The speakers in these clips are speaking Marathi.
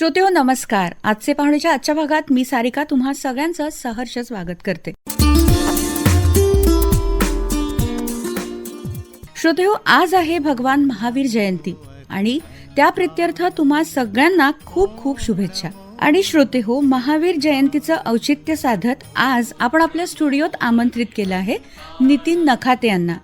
श्रोते हो नमस्कार. आजचे पाहुणेच्या आजच्या भागात मी सारिका तुम्हा सगळ्यांचं सहर्ष स्वागत करते. श्रोते हो आज आहे भगवान महावीर जयंती आणि त्या प्रित्यर्थ तुम्हा सगळ्यांना खूप खूप शुभेच्छा. आणि श्रोते हो महावीर जयंतीचं औचित्य साधत आज आपण आपल्या स्टुडिओत आमंत्रित केलं आहे नितीन नखाते यांना.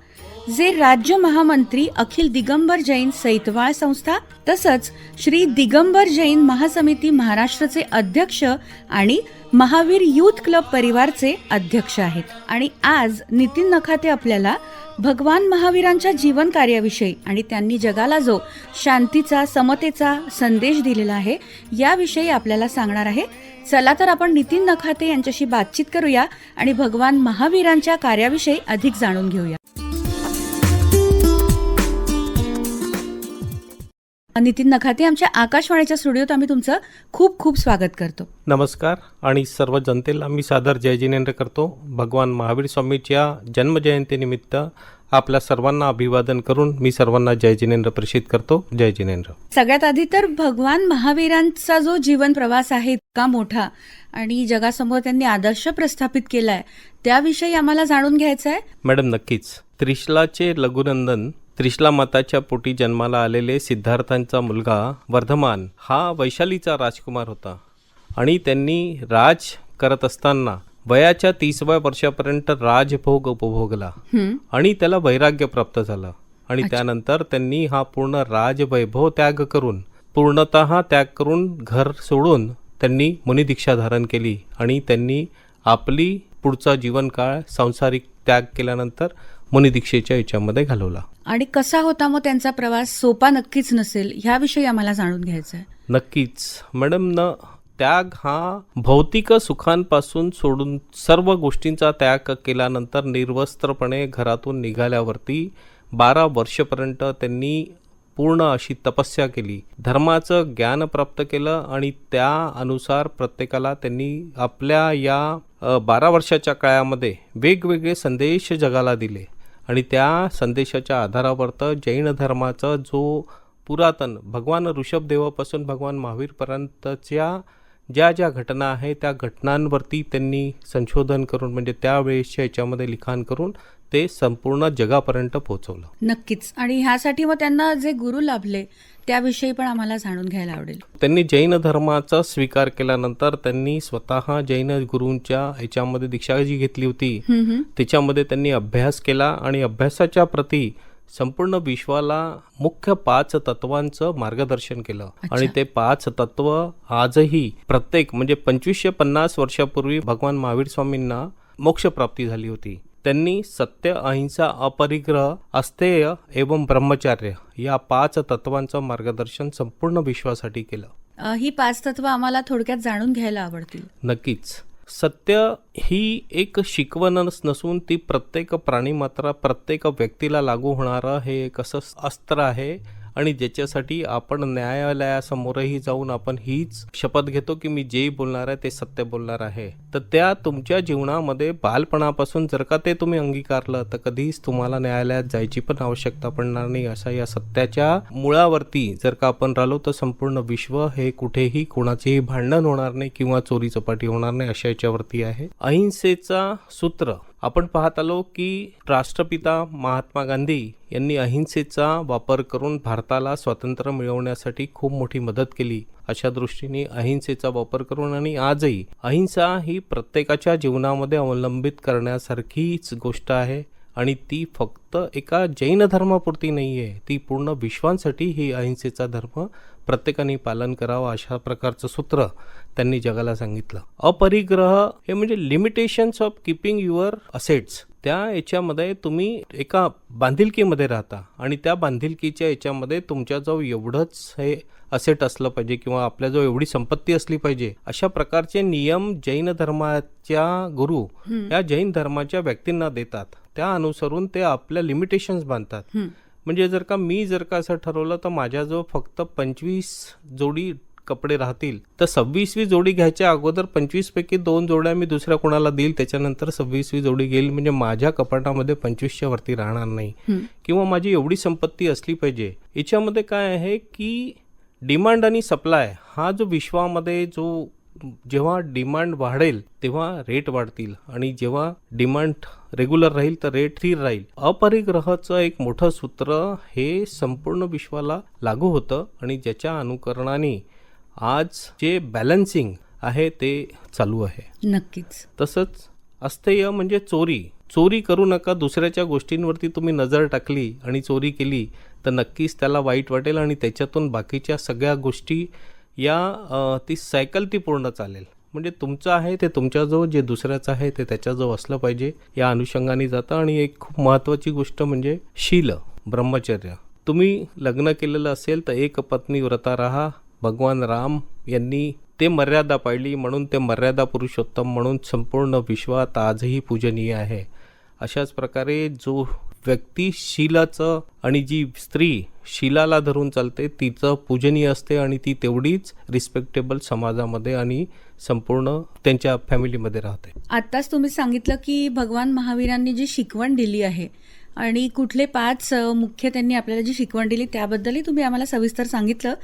जे राज्य महामंत्री अखिल दिगंबर जैन सैतवाळ संस्था तसंच श्री दिगंबर जैन महासमिती महाराष्ट्राचे अध्यक्ष आणि महावीर यूथ क्लब परिवारचे अध्यक्ष आहेत. आणि आज नितीन नखाते आपल्याला भगवान महावीरांच्या जीवन कार्याविषयी आणि त्यांनी जगाला जो शांतीचा समतेचा संदेश दिलेला आहे याविषयी आपल्याला सांगणार आहे. चला तर आपण नितीन नखाते यांच्याशी बातचीत करूया आणि भगवान महावीरांच्या कार्याविषयी अधिक जाणून घेऊया. नितीन नखाते आमच्या आकाशवाणीच्या स्टुडिओत आम्ही तुमचं खूप खूप स्वागत करतो. नमस्कार. आणि सर्व जनतेला मी सादर जय जिनेंद्र करतो. भगवान महावीर स्वामीच्या जन्मजयंतीनिमित्त आपल्या सर्वांना अभिवादन करून मी सर्वांना जय जिनेंद्र प्रेषित करतो. जय जिनेंद्र. सगळ्यात आधी तर भगवान महावीरांचा जो जीवन प्रवास आहे इतका मोठा आणि जगासमोर त्यांनी आदर्श प्रस्थापित केलाय त्याविषयी आम्हाला जाणून घ्यायचं आहे मॅडम नक्कीच. त्रिशलाचे लघुनंदन त्रिशला माताच्या पोटी जन्माला आलेले सिद्धार्थांचा मुलगा वर्धमान हा वैशालीचा राजकुमार होता. आणि त्यांनी राज करत असताना वयाच्या तीसव्या वर्षापर्यंत राजभोग उपभोगला. आणि त्याला वैराग्य प्राप्त झालं. आणि त्यानंतर त्यांनी हा पूर्ण राजवैभव त्याग करून पूर्णतः त्याग करून घर सोडून त्यांनी मुनिदीक्षा धारण केली. आणि त्यांनी आपली पुढचा जीवनकाळ सांसारिक त्याग केल्यानंतर मुनिदीक्षेच्या याच्यामध्ये घालवला. आणि कसा होता मग त्यांचा प्रवास? सोपा नक्कीच नसेल ह्याविषयी आम्हाला जाणून घ्यायचं आहे नक्कीच. मॅडम न त्याग हा भौतिक सुखांपासून सोडून सर्व गोष्टींचा त्याग केल्यानंतर निर्वस्त्रपणे घरातून निघाल्यावरती बारा वर्षपर्यंत त्यांनी पूर्ण अशी तपस्या केली. धर्माचं ज्ञान प्राप्त केलं आणि त्या अनुसार प्रत्येकाला त्यांनी आपल्या या बारा वर्षाच्या काळामध्ये वेगवेगळे संदेश जगाला दिले. आणि त्या संदेशाच्या आधारावरतं जैन धर्माचा जो पुरातन भगवान ऋषभदेवापासून भगवान महावीरपर्यंतच्या ज्या ज्या घटना आहे त्या घटनांवरती त्यांनी संशोधन करून म्हणजे त्यावेळेसच्या याच्यामध्ये लिखाण करून ते संपूर्ण जगापर्यंत पोहोचवलं. नक्कीच. आणि ह्यासाठी मग त्यांना जे गुरु लाभले त्याविषयी पण आम्हाला जाणून घ्यायला आवडेल. त्यांनी जैन धर्माचा स्वीकार केल्यानंतर त्यांनी स्वतः जैन गुरूंच्या ह्याच्यामध्ये दीक्षा जी घेतली होती. त्याच्यामध्ये त्यांनी अभ्यास केला आणि अभ्यासाच्या प्रती संपूर्ण विश्वाला मुख्य पाच तत्वांचं मार्गदर्शन केलं. आणि ते पाच तत्व आजही प्रत्येक म्हणजे पंचवीसशे पन्नास वर्षापूर्वी भगवान महावीर स्वामींना मोक्षप्राप्ती झाली होती. त्यांनी सत्य अहिंसा अपरिग्रह अस्तेय एवं ब्रह्मचार्य या पाच तत्वांचं मार्गदर्शन संपूर्ण विश्वासाठी केलं. ही पाच तत्व आम्हाला थोडक्यात जाणून घ्यायला आवडतील. नक्कीच. सत्य ही एक शिकवणच नसून ती प्रत्येक प्राणीमात्रा प्रत्येक व्यक्तीला लागू होणारं हे एक असं अस्त्र आहे. आणि ज्याच्यासाठी आपण न्यायालयासमोरही जाऊन आपण हीच शपथ घेतो की मी जे बोलणार आहे ते सत्य बोलणार आहे. तर त्या तुमच्या जीवनामध्ये बालपणापासून जर का ते तुम्ही अंगीकारलं तर कधीच तुम्हाला न्यायालयात जायची पण आवश्यकता पडणार नाही. अशा या सत्याच्या मुळावरती जर का आपण राहिलो तर संपूर्ण विश्व हे कुठेही कोणाचेही भांडण होणार नाही किंवा चोरी चपाटी होणार नाही अशा याच्यावरती आहे. अहिंसेचा सूत्र आपण पाहत आलो की राष्ट्रपिता महात्मा गांधी यांनी अहिंसेचा वापर करून भारताला स्वातंत्र्य मिळवण्यासाठी खूप मोठी मदत केली. अशा दृष्टीने अहिंसेचा वापर करून आणि आजही अहिंसा ही प्रत्येकाच्या जीवनामध्ये अवलंबित करण्यासारखीच गोष्ट आहे आणि ती फक्त एका जैन धर्मापुरती नाही आहे ती पूर्ण विश्वांसाठी ही अहिंसेचा धर्म प्रत्येकाने पालन करावं अशा प्रकारचं सूत्र त्यांनी जगाला सांगितलं. अपरिग्रह हे म्हणजे limitations of keeping your assets त्या याच्यामध्ये तुम्ही एका बांधिलकीमध्ये राहता आणि त्या बांधिलकीच्या याच्यामध्ये तुमच्याजवळ एवढंच हे असेट असलं पाहिजे किंवा आपल्याजवळ एवढी संपत्ती असली पाहिजे अशा प्रकारचे नियम जैन धर्माच्या गुरु या जैन धर्माच्या व्यक्तींना देतात. त्या अनुसरून ते आपल्या लिमिटेशन्स बांधतात. म्हणजे जर का मी जर का असं ठरवलं तर माझ्याजवळ फक्त पंचवीस जोडी कपडे राहतील. तर सव्वीसवी जोडी घ्यायच्या अगोदर पंचवीस पैकी दोन जोड्या मी दुसऱ्या कोणाला देईल? त्याच्यानंतर सव्वीसवी जोडी घेईल. म्हणजे माझ्या कपाटामध्ये पंचवीसच्या वरती राहणार नाही. किंवा माझी एवढी संपत्ती असली पाहिजे. याच्यामध्ये काय आहे की डिमांड आणि सप्लाय हा जो विश्वामध्ये जो जेव्हा डिमांड वाढेल तेव्हा रेट वाढतील. आणि जेव्हा डिमांड रेग्युलर राहील तर रेट स्थिर राहील. अपरिग्रहाचं एक मोठं सूत्र हे संपूर्ण विश्वाला लागू होतं. आणि ज्याच्या अनुकरणाने आज जे बॅलन्सिंग आहे ते चालू आहे. नक्कीच. तसंच अस्थेय म्हणजे चोरी. चोरी करू नका दुसऱ्याच्या गोष्टींवरती तुम्ही नजर टाकली आणि चोरी केली तर नक्कीच त्याला वाईट वाटेल आणि त्याच्यातून बाकीच्या सगळ्या गोष्टी या ती सायकल ती पूर्ण चालेल. म्हणजे तुमचं आहे ते तुमच्याजवळ जे दुसऱ्याचं आहे ते त्याच्याजवळ असलं पाहिजे. या अनुषंगाने जातं आणि एक खूप महत्त्वाची गोष्ट म्हणजे शील ब्रह्मचर्य. तुम्ही लग्न केलेलं असेल तर एक पत्नी व्रता राहा भगवान राम यांनी ते मर्यादा पाळली म्हणून ते मर्यादा पुरुषोत्तम म्हणून संपूर्ण विश्वात आजही पूजनीय आहे. अशाच प्रकारे जो व्यक्ती शिलाचं आणि जी स्त्री शिलाला धरून चालते तिचं पूजनीय असते आणि ती तेवढीच रिस्पेक्टेबल समाजामध्ये आणि संपूर्ण त्यांच्या फॅमिलीमध्ये राहते. आत्ताच तुम्ही सांगितलं की भगवान महावीरांनी जी शिकवण दिली आहे आणि कुठले पाच मुख्य त्यांनी आपल्याला जी शिकवण दिली त्याबद्दलही तुम्ही आम्हाला सविस्तर सांगितलं.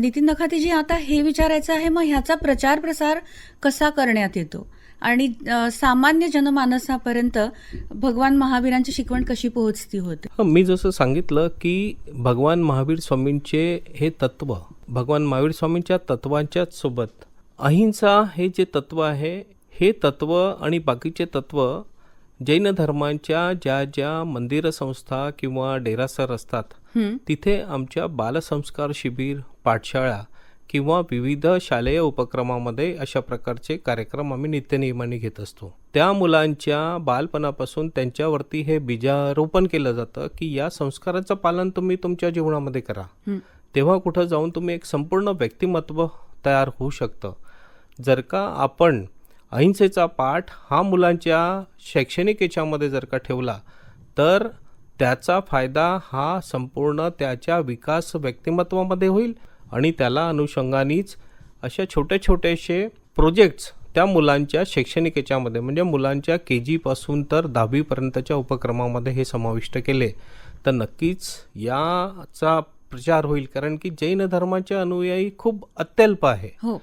नितीन नखातेजी आता हे विचारायचं आहे मग ह्याचा प्रचार प्रसार कसा करण्यात येतो? आणि सामान्य जनमानसापर्यंत भगवान महावीरांची शिकवण कशी पोहोचती होते? मी जसं सांगितलं की भगवान महावीर स्वामींचे हे तत्व भगवान महावीर स्वामींच्या तत्वांच्याच सोबत अहिंसा हे जे तत्व आहे हे तत्व आणि बाकीचे तत्व जैन धर्मांच्या ज्या ज्या मंदिर संस्था किंवा डेरासर असतात तिथे आमच्या बालसंस्कार शिबिर पाठशाळा किंवा विविध शालेय उपक्रमामध्ये अशा प्रकारचे कार्यक्रम आम्ही नित्यनियमाने घेत असतो. त्या मुलांच्या बालपणापासून त्यांच्यावरती हे बीजारोपण केलं जातं की या संस्काराचं पालन तुम्ही तुमच्या जीवनामध्ये करा. तेव्हा कुठं जाऊन तुम्ही एक संपूर्ण व्यक्तिमत्व तयार होऊ शकतं. जर का आपण अहिंसेचा पाठ हा मुलांच्या शैक्षणिक याच्यामध्ये जर का ठेवला तर त्याचा फायदा हा संपूर्ण त्याच्या विकास व्यक्तिमत्वामध्ये होईल आणि त्याला अनुषंगानेच अशा छोटे छोटेसे प्रोजेक्ट्स त्या मुलांच्या शैक्षणिक याच्यामध्ये म्हणजे मुलांच्या के जीपासून तर दहावीपर्यंतच्या उपक्रमामध्ये हे समाविष्ट केले. तर नक्कीच याचा प्रचार होईल कारण की जैन धर्माचे अनुयायी खूप अत्यल्प आहे. हो.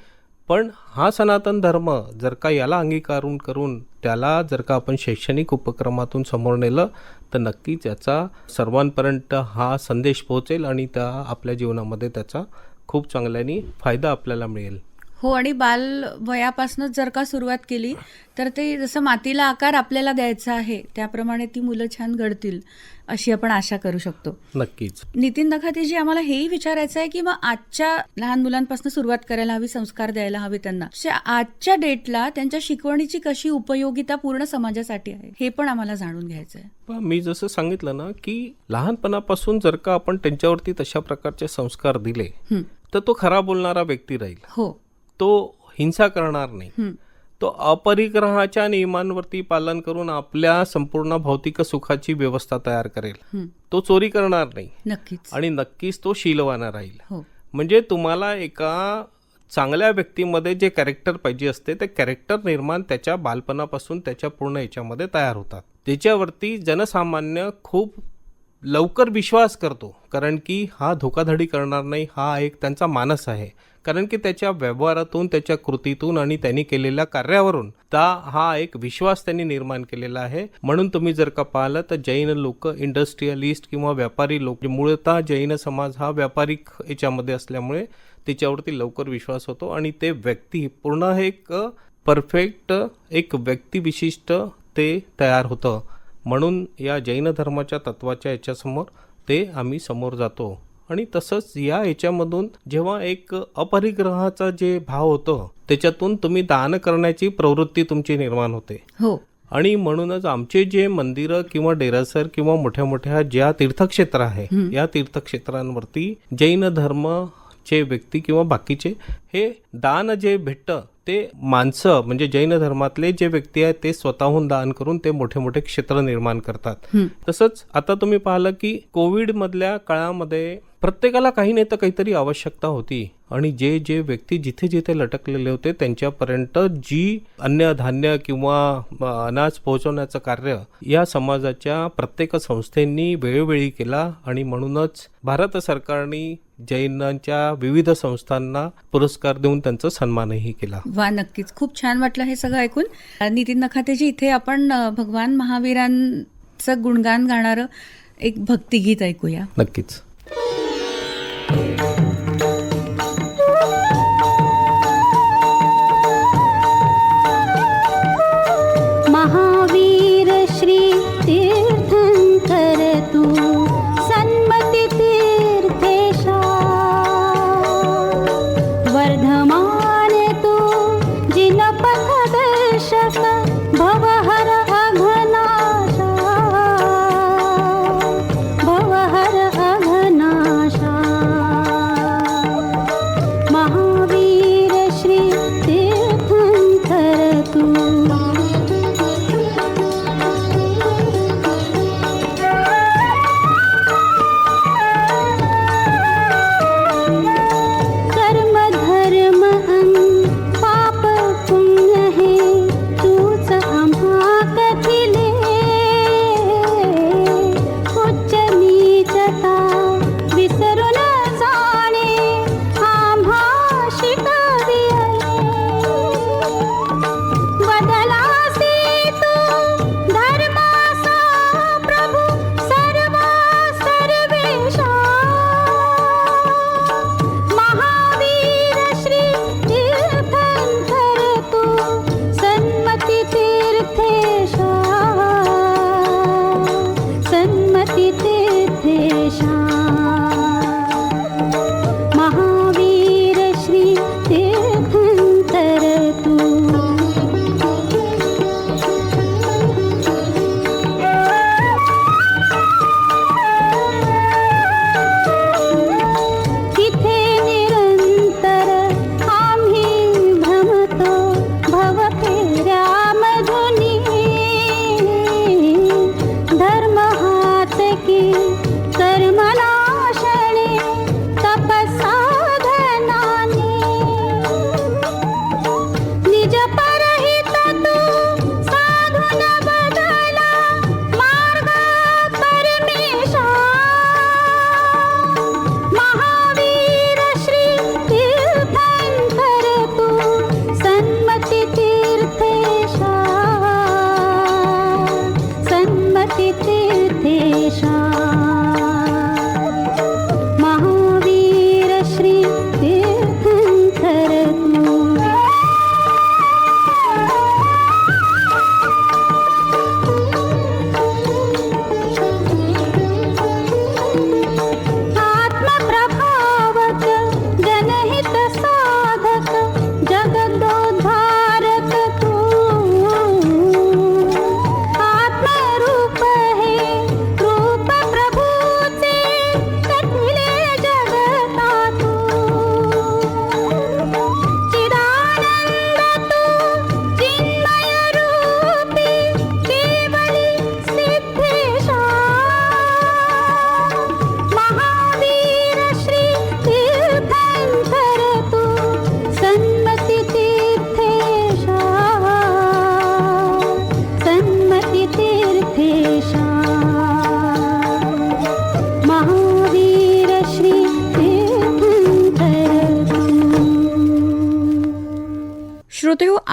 पण हा सनातन धर्म जर का याला अंगीकारून करून त्याला जर का आपण शैक्षणिक उपक्रमातून समोर नेलं तर नक्कीच याचा सर्वांपर्यंत हा संदेश पोहोचेल आणि त्या आपल्या जीवनामध्ये त्याचा खूप चांगल्याने फायदा आपल्याला मिळेल. हो आणि बाल वयापासूनच जर का सुरुवात केली तर ते जसं मातीला आकार आपल्याला द्यायचा आहे त्याप्रमाणे ती मुलं छान घडतील अशी आपण आशा करू शकतो. नक्कीच. नितीन नखातेजी आम्हाला हेही विचारायचं आहे की मग आजच्या लहान मुलांपासून सुरुवात करायला हवी संस्कार द्यायला हवे त्यांना. आजच्या डेटला त्यांच्या शिकवणीची कशी उपयोगिता पूर्ण समाजासाठी आहे हे पण आम्हाला जाणून घ्यायचं आहे मी जसं सांगितलं ना की लहानपणापासून जर का आपण त्यांच्यावरती तशा प्रकारचे संस्कार दिले तर तो खरा बोलणारा व्यक्ती राहील. हो. तो हिंसा करणार नाही. तो अपरिग्रहाच्या नियमांवरती पालन करून आपल्या संपूर्ण भौतिक सुखाची व्यवस्था तयार करेल. तो चोरी करणार नाही. नक्कीच. आणि नक्कीच तो शीलवान राहील. हो. म्हणजे तुम्हाला एका चांगल्या व्यक्तीमध्ये जे कॅरेक्टर पाहिजे असते ते कॅरेक्टर निर्माण त्याच्या बालपणापासून त्याच्या पूर्ण याच्यामध्ये तयार होतात. त्याच्यावरती जनसामान्य खूप लवकर विश्वास करतो. कारण की हा धोकाधडी करणार नाही हा एक त्यांचा मानस आहे. कारण की त्याच्या व्यवहारातून त्याच्या कृतीतून आणि त्यांनी केलेल्या कार्यावरून ता हा एक विश्वास त्यांनी निर्माण केलेला आहे. म्हणून तुम्ही जर का पाहिलं तर जैन लोक इंडस्ट्रियलिस्ट किंवा व्यापारी लोक मूळतः जैन समाज हा व्यापारिक याच्यामध्ये असल्यामुळे तिच्यावरती लवकर विश्वास होतो आणि ते व्यक्ती पूर्ण एक परफेक्ट एक व्यक्तिविशिष्ट ते तयार होतं. म्हणून या जैन धर्माच्या तत्वाच्या याच्यासमोर ते आम्ही समोर जातो. आणि तसंच या याच्यामधून जेव्हा एक अपरिग्रहाचा जे भाव होतो त्याच्यातून तुम्ही दान करण्याची प्रवृत्ती तुमची निर्माण होते. हो. आणि म्हणूनच आमचे जे मंदिरं किंवा डेरासर किंवा मोठ्या मोठ्या ज्या तीर्थक्षेत्र आहे या तीर्थक्षेत्रांवरती जैन धर्म चे व्यक्ती किंवा बाकीचे हे दान जे भेटतं ते माणसं म्हणजे जैन धर्मातले जे व्यक्ती आहेत ते स्वतःहून दान करून ते मोठे मोठे क्षेत्र निर्माण करतात. तसंच आता तुम्ही पाहिलं की कोविड मधल्या काळामध्ये प्रत्येकाला काही नाही तर काहीतरी आवश्यकता होती. आणि जे जे व्यक्ती जिथे जिथे लटकलेले होते त्यांच्यापर्यंत जी अन्न धान्य किंवा अनाज पोहोचवण्याचं कार्य या समाजाच्या प्रत्येक संस्थेंनी वेळोवेळी केला आणि म्हणूनच भारत सरकारने जैनांच्या विविध संस्थांना पुरस्कार देऊन त्यांचा सन्मानही केला. वा नक्कीच. खूप छान वाटलं हे सगळं ऐकून. नितीन नखातेजी इथे आपण भगवान महावीरांचं गुणगान गाणारं एक भक्तिगीत ऐकूया. नक्कीच.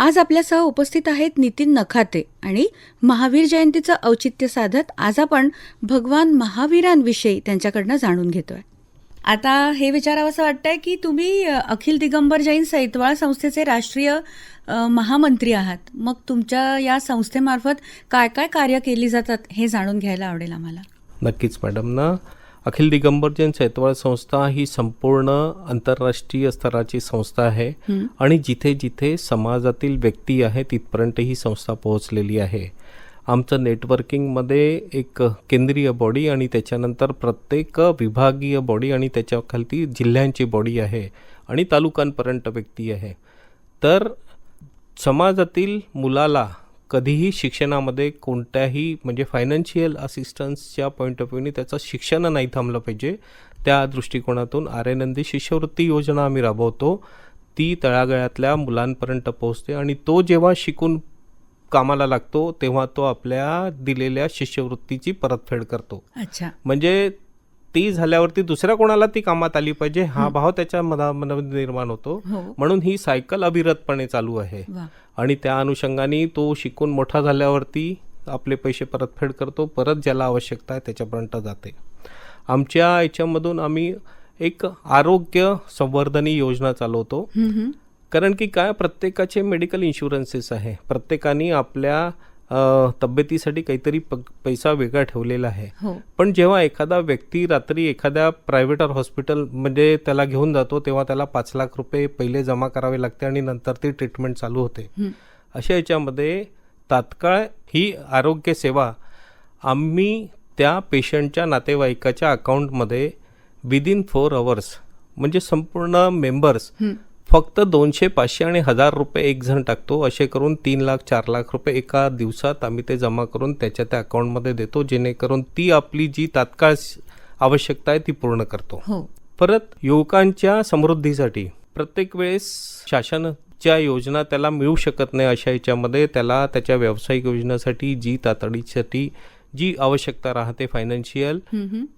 आज आपल्यासह उपस्थित आहेत नितीन नखाते आणि महावीर जयंतीचं औचित्य साधत आज आपण भगवान महावीरांविषयी त्यांच्याकडनं जाणून घेतोय. आता हे विचारावंसं वाटतंय की तुम्ही अखिल दिगंबर जैन सैतवाळ संस्थेचे राष्ट्रीय महामंत्री आहात. मग तुमच्या या संस्थेमार्फत काय काय कार्य केली जातात हे जाणून घ्यायला आवडेल आम्हाला. नक्कीच मॅडम. ना अखिल दिगंबर जैन सैतवाळ संस्था ही संपूर्ण आंतरराष्ट्रीय स्तराची संस्था आहे. आणि जिथे जिथे समाजातील व्यक्ती आहे तिथपर्यंत ही संस्था पोहोचलेली आहे. आमचं नेटवर्किंगमध्ये एक केंद्रीय बॉडी आणि त्याच्यानंतर प्रत्येक विभागीय बॉडी आणि त्याच्याखालती जिल्ह्यांची बॉडी आहे आणि तालुक्यांपर्यंत व्यक्ती आहे. तर समाजातील मुलाला कधीही शिक्षणामध्ये कोणत्याही म्हणजे फायनान्शियल असिस्टन्सच्या पॉईंट ऑफ व्ह्यूने त्याचं शिक्षण नाही थांबलं पाहिजे. त्या दृष्टिकोनातून आर्यनंदी शिष्यवृत्ती योजना आम्ही राबवतो. ती तळागाळातल्या मुलांपर्यंत पोहोचते आणि तो जेव्हा शिकून कामाला लागतो तेव्हा तो आपल्या दिलेल्या शिष्यवृत्तीची परतफेड करतो. अच्छा. म्हणजे ती झाल्यावरती दुसऱ्या कोणाला ती कामात आली पाहिजे हा भाव त्याच्या मना मनामध्ये निर्माण होतो. हो. म्हणून ही सायकल अविरतपणे चालू आहे. आणि त्या अनुषंगाने तो शिकून मोठा झाल्यावरती आपले पैसे परतफेड करतो परत ज्याला आवश्यकता आहे त्याच्यापर्यंत जाते. आमच्या याच्यामधून आम्ही एक आरोग्य संवर्धनी योजना चालवतो. कारण की काय? प्रत्येकाचे मेडिकल इन्शुरन्सेस आहे. प्रत्येकाने आपल्या तब्येतीसाठी काहीतरी प पैसा वेगळा ठेवलेला आहे हो पण जेव्हा एखादा व्यक्ती रात्री एखाद्या प्रायव्हेट हॉस्पिटल म्हणजे त्याला घेऊन जातो तेव्हा त्याला पाच लाख रुपये पहिले जमा करावे लागते आणि नंतर ती ट्रीटमेंट चालू होते. अशा याच्यामध्ये तात्काळ ही आरोग्य सेवा आम्ही त्या पेशंटच्या नातेवाईकाच्या अकाउंटमध्ये विदिन फोर अवर्स म्हणजे संपूर्ण मेंबर्स. फक्त दोनशे पाचशे आणि हजार रुपये एक जण टाकतो. असे करून तीन लाख चार लाख रुपये एका दिवसात आम्ही ते जमा करून त्याच्या त्या अकाउंटमध्ये देतो जेणेकरून ती आपली जी तात्काळ आवश्यकता आहे ती पूर्ण करतो. हो. परत युवकांच्या समृद्धीसाठी प्रत्येक वेळेस शासनाच्या योजना त्याला मिळू शकत नाही अशा याच्यामध्ये त्याला त्याच्या व्यावसायिक योजनेसाठी जी तातडीसाठी जी आवश्यकता राहते फायनान्शियल.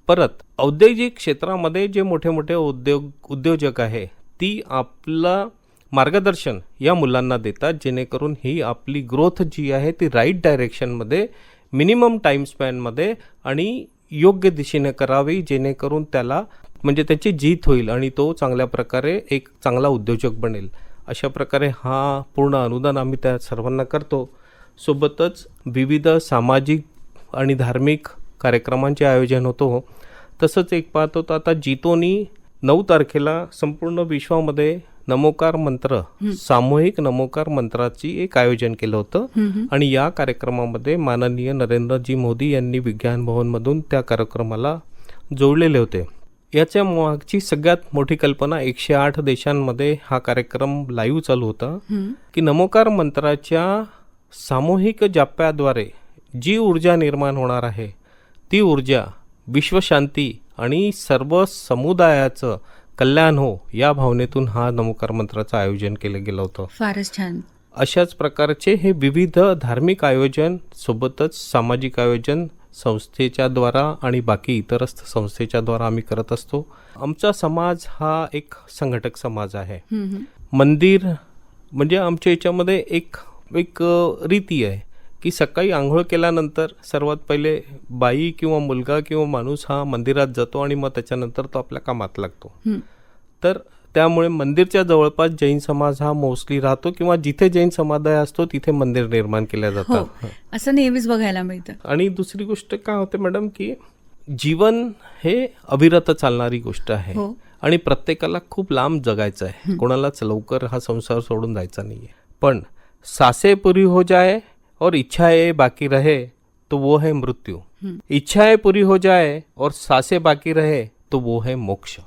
परत औद्योगिक क्षेत्रामध्ये जे मोठे मोठे उद्योग उद्योजक आहे ती आपला मार्गदर्शन या मुलांना देतात जेणेकरून ही आपली ग्रोथ जी आहे ती राईट डायरेक्शनमध्ये मिनिमम टाईम स्पॅनमध्ये आणि योग्य दिशेने करावी जेणेकरून त्याला म्हणजे त्याची जीत होईल आणि तो चांगल्या प्रकारे एक चांगला उद्योजक बनेल. अशा प्रकारे हा पूर्ण अनुदान आम्ही त्या सर्वांना करतो. सोबतच विविध सामाजिक आणि धार्मिक कार्यक्रमांचे आयोजन होतो. तसंच एक पाहतो तर आता जितोनी नऊ तारखेला संपूर्ण विश्वामध्ये नमोकार मंत्र सामूहिक नमोकार मंत्राची एक आयोजन केलं होतं. आणि या कार्यक्रमामध्ये माननीय नरेंद्रजी मोदी यांनी विज्ञान भवनमधून त्या कार्यक्रमाला जोडलेले होते. याच्या मागची सगळ्यात मोठी कल्पना एकशे आठ देशांमध्ये हा कार्यक्रम लाईव्ह चालू होता. की नमोकार मंत्राच्या सामूहिक जाप्याद्वारे जी ऊर्जा निर्माण होणार आहे ती ऊर्जा विश्वशांती आणि सर्व समुदायाचं कल्याण हो या भावनेतून हा नमोकार मंत्राचं आयोजन केलं गेलं होतं. फारच छान. अशाच प्रकारचे हे विविध धार्मिक आयोजन सोबतच सामाजिक आयोजन संस्थेच्या द्वारा आणि बाकी इतरस्थ संस्थेच्या द्वारा आम्ही करत असतो. आमचा समाज हा एक संघटक समाज आहे. मंदिर म्हणजे आमच्या याच्यामध्ये एक एक रीती आहे. की सकाळी आंघोळ केल्यानंतर सर्वात पहिले बाई किंवा मुलगा किंवा माणूस हा मंदिरात जातो आणि मग त्याच्यानंतर तो आपल्या कामात लागतो. तर त्यामुळे मंदिरच्या जवळपास जैन समाज हा मोस्टली राहतो किंवा जिथे जैन समुदाय असतो तिथे मंदिर निर्माण केल्या हो. जातात. असं नेहमीच बघायला मिळतं. आणि दुसरी गोष्ट काय होते मॅडम की जीवन हे अविरत चालणारी गोष्ट आहे हो. आणि प्रत्येकाला खूप लांब जगायचं आहे. कोणालाच लवकर हा संसार सोडून जायचा नाहीये. पण सासे पुरी हो जाए और इच्छाएं बाकी रहे तो वो है मृत्यू। इच्छाएं पूरी हो जाए और सासे बाकी रहे तो वो है मोक्ष।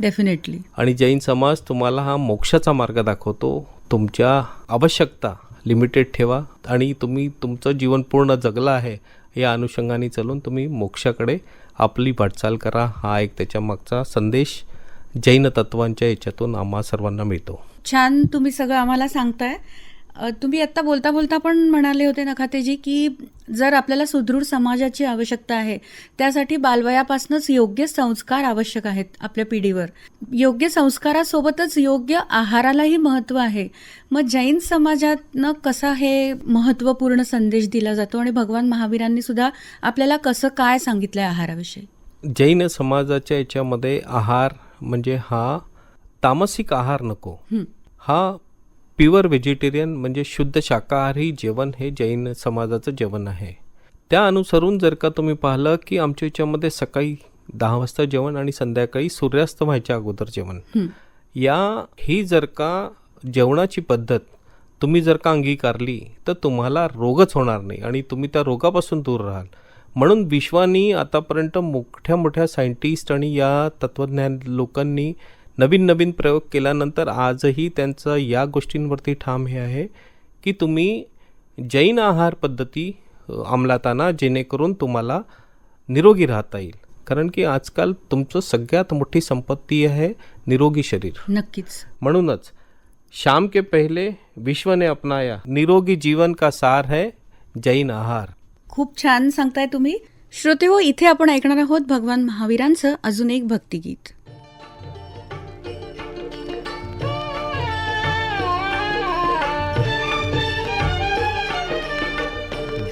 डेफिनेटली आणि जैन समाज तुम्हाला हा मोक्षाचा मार्ग दाखवतो तुमच्या आवश्यकता लिमिटेड ठेवा आणि तुम्ही तुमचं जीवन पूर्ण जगलं आहे या अनुषंगाने चालून तुम्ही मोक्षाकडे आपली वाटचाल करा हा एक त्याच्या मागचा संदेश जैन तत्वांच्या याच्यातून आम्हा सर्वांना मिळतो. छान तुम्ही सगळं आम्हाला सांगताय. तुम्ही आत्ता बोलता बोलता पण म्हणाले होते नखातेजी की जर आपल्याला सुदृढ समाजाची आवश्यकता आहे त्यासाठी बालवयापासूनच योग्य संस्कार आवश्यक आहेत आपल्या पिढीवर. योग्य संस्कारासोबतच योग्य आहारालाही महत्त्व आहे. मग जैन समाजातनं कसा हे महत्त्वपूर्ण संदेश दिला जातो आणि भगवान महावीरांनी सुद्धा आपल्याला कसं काय सांगितलंय आहाराविषयी? जैन समाजाच्या याच्यामध्ये आहार म्हणजे हा तामसिक आहार नको. हं. प्युअर व्हेजिटेरियन म्हणजे शुद्ध शाकाहारी जेवण हे जैन समाजाचं जेवण आहे. त्या अनुसरून जर का तुम्ही पाहिलं की आमच्या याच्यामध्ये सकाळी दहा वाजता जेवण आणि संध्याकाळी सूर्यास्त व्हायच्या अगोदर जेवण. या ही जर का जेवणाची पद्धत तुम्ही जर का अंगीकारली तर तुम्हाला रोगच होणार नाही आणि तुम्ही त्या रोगापासून दूर राहाल. म्हणून विश्वानी आतापर्यंत मोठ्या मोठ्या सायंटिस्ट आणि या तत्त्वज्ञान लोकांनी नवीन नवीन प्रयोग केल्यानंतर आजही त्यांचं या गोष्टींवरती ठाम हे आहे की तुम्ही जैन आहार पद्धती अंमलात आणा जेणेकरून तुम्हाला निरोगी राहता येईल. कारण की आजकाल तुमचं सगळ्यात मोठी संपत्ती आहे निरोगी शरीर. नक्कीच. म्हणूनच शाम के पहले विश्व ने अपनाया निरोगी जीवन का सार है जैन आहार. खूप छान सांगताय तुम्ही. श्रोते हो इथे आपण ऐकणार आहोत भगवान महावीरांचं अजून एक भक्तिगीत.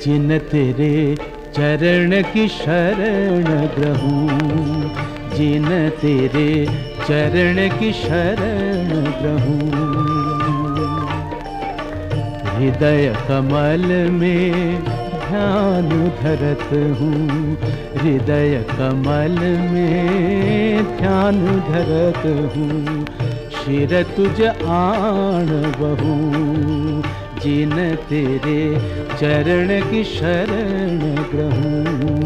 जिन तेरे चरण की शरण ग्रहूं, जिन तेरे चरण की शरण ग्रहूं। हृदय कमल में ध्यान धरत हूँ, हृदय कमल में ध्यान धरत हूँ शिर तुझ आण बहू। जिन तेरे चरण की शरण ग्रहूं।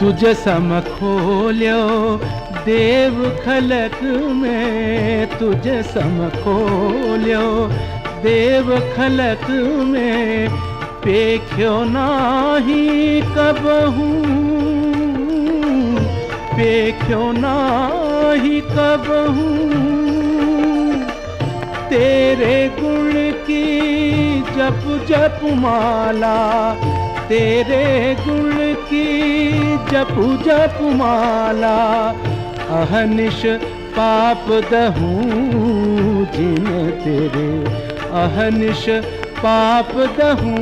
तुझ सम खोल्यो देव खलक में तुझे सम खोल्यो। देव खलक में पेख्यो नाही कबहू पेख्यो नाही कबहू तेरे गुण की जप जप माला, तेरे गुण की जप जप माला अहनिश पाप दहूँ जिन तेरे। अहनिश पाप दहूँ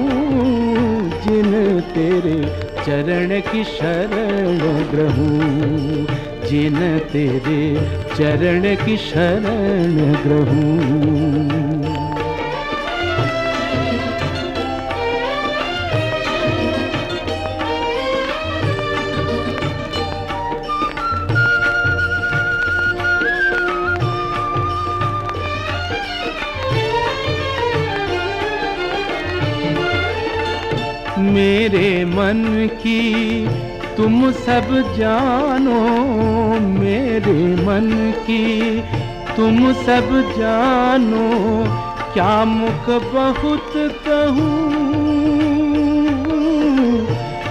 जिन तेरे। चरण की शरण ग्रहूँ जिन तेरे। चरण की शरण ग्रहूँ। मेरे मन की, तुम सब जानो मेरे मन की, तुम सब जानो क्या मुख बहुत कहूँ,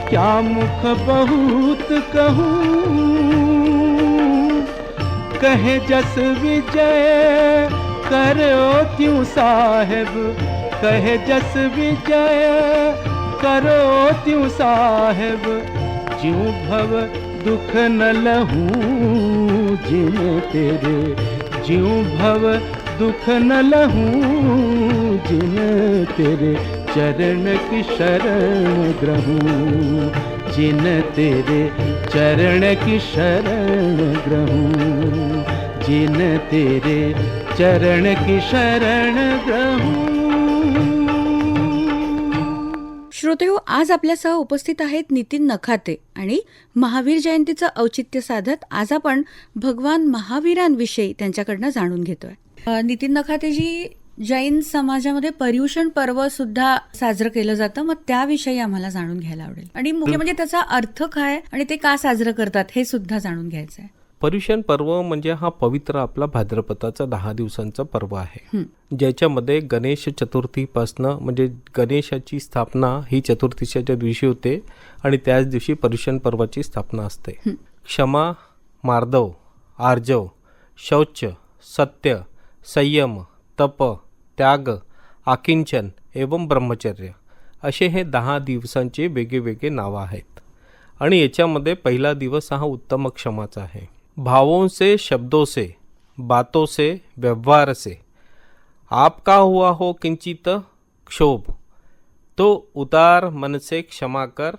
क्या मुख बहुत कहूँ। कहे जस विजय, करो त्यों साहेब, कहे जस विजय करो त्यू साहेब ज्यू भव दुख न लहूं जिन तेरे ज्यू भव दुख न लहूं जिन तेरे चरण की शरण ग्रहूं जिन तेरे चरण की शरण ग्रहूं जिन तेरे चरण की शरण ग्रह। श्रोते हो आज आपल्यासह उपस्थित आहेत नितीन नखाते आणि महावीर जयंतीचं औचित्य साधत आज आपण भगवान महावीरांविषयी त्यांच्याकडनं जाणून घेतोय. नितीन नखातेजी जैन समाजामध्ये पर्युषण पर्व सुद्धा साजरं केलं जातं मग त्याविषयी आम्हाला जाणून घ्यायला आवडेल. आणि मुख्य म्हणजे त्याचा अर्थ काय आणि ते का साजरं करतात हे सुद्धा जाणून घ्यायचं आहे पर्युषण पर्व म्हणजे हा पवित्र आपला भाद्रपदाचा दहा दिवसांचा पर्व आहे. ज्याच्यामध्ये गणेश चतुर्थीपासनं म्हणजे गणेशाची स्थापना ही चतुर्थीच्या दिवशी होते आणि त्याच दिवशी पर्युषण पर्वाची स्थापना असते. क्षमा मार्दव आर्जव शौच सत्य संयम तप त्याग आकिंचन एवं ब्रह्मचर्य असे हे दहा दिवसांचे वेगळे वेगळे नावं आहेत. आणि याच्यामध्ये पहिला दिवस हा उत्तम क्षमाचा आहे. भावों से शब्दों से बातों से व्यवहार से। आपका हुआ हो किंचित क्षोभ तो उतार मन से क्षमा कर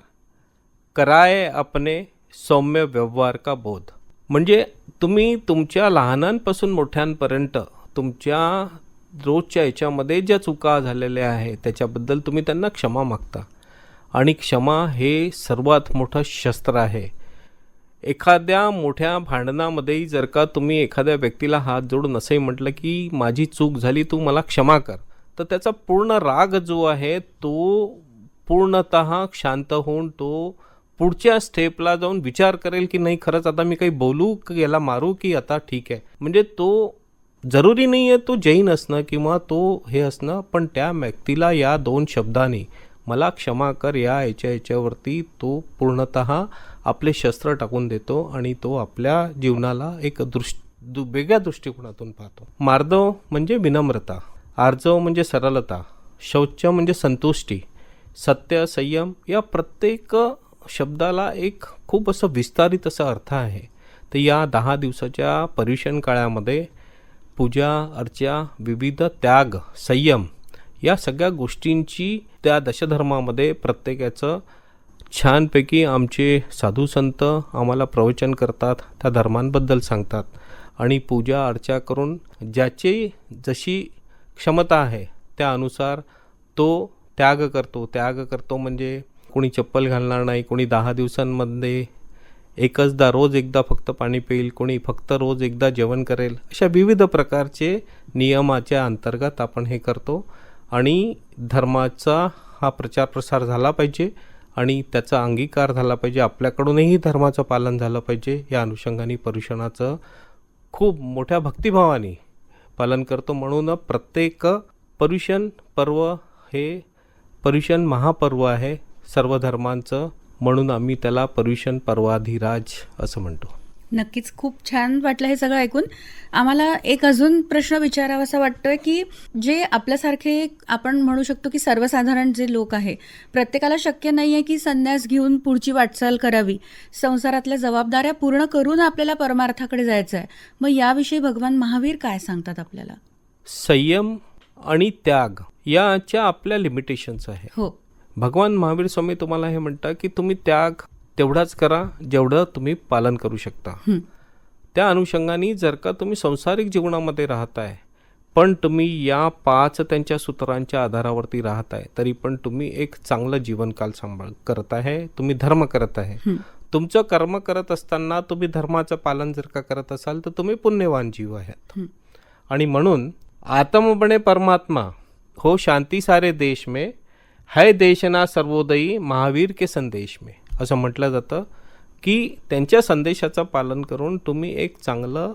कराए अपने सौम्य व्यवहार का बोध। म्हणजे तुम्ही तुमच्या लहानांपासून मोठ्यांपर्यंत तुमच्या रोजच्या याच्यामध्ये ज्या चुका झालेल्या आहेत त्याच्याबद्दल तुम्ही त्यांना क्षमा मागता. आणि क्षमा हे सर्वात मोठं शस्त्र आहे. एखाद्या मोठ्या भांडणामध्येही जर का तुम्ही एखाद्या व्यक्तीला हात जोडून असंही म्हटलं की माझी चूक झाली तू मला क्षमा कर. तर त्याचा पूर्ण राग जो आहे तो पूर्णत शांत होऊन तो पुढच्या स्टेपला जाऊन विचार करेल की नाही खरंच आता मी काही बोलू की याला मारू की आता ठीक आहे. म्हणजे तो जरुरी नाही आहे तो जैन असणं किंवा तो हे असणं पण त्या व्यक्तीला या दोन शब्दांनी मला क्षमा कर या याच्या याच्यावरती तो पूर्णत आपले शस्त्र टाकून देतो आणि तो आपल्या जीवनाला एक दृष्ट दु वेगळ्या दृष्टिकोनातून पाहतो. मार्दव म्हणजे विनम्रता आर्जव म्हणजे सरलता शौच म्हणजे संतुष्टी सत्य संयम या प्रत्येक शब्दाला एक खूप असं विस्तारित असा अर्थ आहे. तर या दहा दिवसाच्या पर्युषण काळामध्ये पूजा अर्चा विविध त्याग संयम या सगळ्या गोष्टींची त्या दशधर्मामध्ये प्रत्येकाचं छानपैकी आमचे साधू संत आम्हाला प्रवचन करतात त्या धर्मांबद्दल सांगतात. आणि पूजा अर्चा करून ज्याची जशी क्षमता आहे त्यानुसार तो त्याग करतो. त्याग करतो म्हणजे कोणी चप्पल घालणार नाही कोणी दहा दिवसांमध्ये एकचदा रोज एकदा फक्त पाणी पिईल कोणी फक्त रोज एकदा जेवण करेल अशा विविध प्रकारचे नियमाच्या अंतर्गत आपण हे करतो. आणि धर्माचा हा प्रचार प्रसार झाला पाहिजे. आणि त्याचा अंगीकार झाला पाहिजे. आपल्याकडूनही धर्माचं पालन झालं पाहिजे. या अनुषंगाने परुषणाचं खूप मोठ्या भक्तिभावाने पालन करतो. म्हणून प्रत्येक पर्युषण पर्व हे पर्युषण महापर्व आहे. सर्व धर्मांचं. म्हणून आम्ही त्याला पर्युषण पर्वाधिराज असं म्हणतो. नक्कीच खूप छान वाटलं हे सगळं ऐकून. आम्हाला एक अजून प्रश्न विचारावासा वाटतोय की जे आपल्यासारखे आपण म्हणू शकतो की सर्वसाधारण जे लोक आहे प्रत्येकाला शक्य नाही आहे की संन्यास घेऊन पुढची वाटचाल करावी. संसारातल्या जबाबदाऱ्या पूर्ण करून आपल्याला परमार्थाकडे जायचं आहे मग याविषयी भगवान महावीर काय सांगतात आपल्याला? संयम आणि त्याग याच्या आपल्या लिमिटेशन्स आहे हो. भगवान महावीर स्वामी तुम्हाला हे म्हणतात की तुम्ही त्याग तेवढाच करा जेवढं तुम्ही पालन करू शकता. त्या अनुषंगाने जर का तुम्ही संसारिक जीवनामध्ये राहताय पण तुम्ही या पाच त्यांच्या सूत्रांच्या आधारावरती राहताय तरी पण तुम्ही एक चांगलं जीवनकाल सांभाळ करत आहे तुम्ही धर्म करत आहे. तुमचं कर्म करत असताना तुम्ही धर्माचं पालन जर का करत असाल तर तुम्ही पुण्यवान जीव आहेत. आणि म्हणून आत्म परमात्मा हो शांती सारे देश में है देशना सर्वोदयी महावीर के संदेश में. असं म्हटलं जातं की त्यांच्या संदेशाचं पालन करून तुम्ही एक चांगलं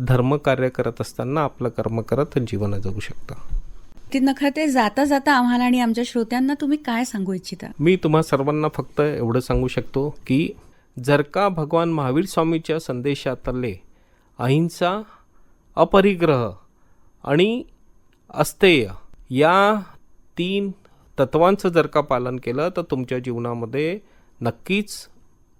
धर्मकार्य करत असताना आपलं कर्म करत जीवन जगू शकता. ती नखाते जाता जाता आम्हाला आणि आमच्या श्रोत्यांना तुम्ही काय सांगू इच्छिता? मी तुम्हा सर्वांना फक्त एवढं सांगू शकतो की जर का भगवान महावीर स्वामीच्या संदेशातले अहिंसा अपरिग्रह आणि अस्तेय या तीन तत्वांचं जर का पालन केलं तर तुमच्या जीवनामध्ये नक्कीच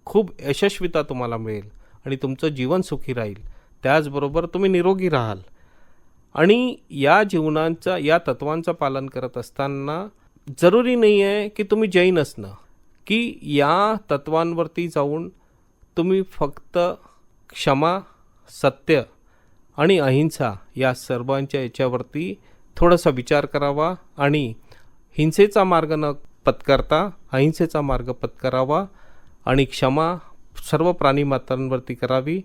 खूप यशस्वीता तुम्हाला मिळेल आणि तुमचं जीवन सुखी राहील. त्याचबरोबर तुम्ही निरोगी राहाल. आणि या जीवनांचा या तत्वांचं पालन करत असताना जरुरी नाही आहे की तुम्ही जैन असणं. की या तत्वांवरती जाऊन तुम्ही फक्त क्षमा सत्य आणि अहिंसा या सर्वांच्या याच्यावरती थोडासा विचार करावा आणि हिंसेचा मार्ग न पत्करता अहिंसेचा मार्ग पत्करावा आणि क्षमा सर्व प्राणीमात्रांवरती करावी.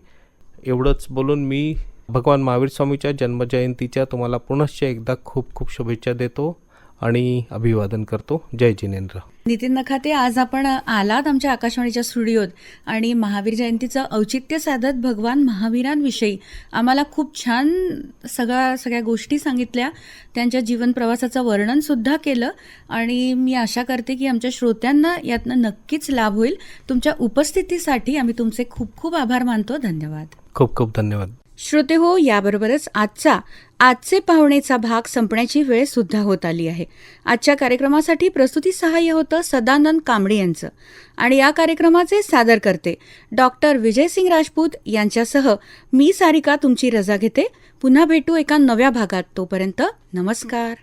एवढंच बोलून मी भगवान महावीर स्वामीच्या जन्मजयंतीच्या तुम्हाला पुनश्च एकदा खूप खूप शुभेच्छा देतो. आणि अभिवादन करतो. जय जिनेंद्र. नितीन नखाते आज आपण आलात आमच्या आकाशवाणीच्या स्टुडिओत आणि महावीर जयंतीचं औचित्य साधत भगवान महावीरांविषयी. आम्हाला खूप छान सगळ्या सगळ्या गोष्टी सांगितल्या. त्यांच्या जीवन प्रवासाचं वर्णनसुद्धा केलं आणि मी आशा करते की आमच्या श्रोत्यांना यातनं नक्कीच लाभ होईल. तुमच्या उपस्थितीसाठी आम्ही तुमचे खूप खूप आभार मानतो. धन्यवाद. खूप खूप धन्यवाद. श्रोते हो याबरोबरच आजचा आजचे पाहुणेचा भाग संपण्याची वेळ सुद्धा होत आली आहे. आजच्या कार्यक्रमासाठी प्रस्तुती सहाय्य होतं सदानंद कांबळे यांचं. आणि या कार्यक्रमाचे सादर करते डॉक्टर विजयसिंग राजपूत यांच्यासह मी सारिका तुमची रजा घेते. पुन्हा भेटू एका नव्या भागात. तोपर्यंत नमस्कार.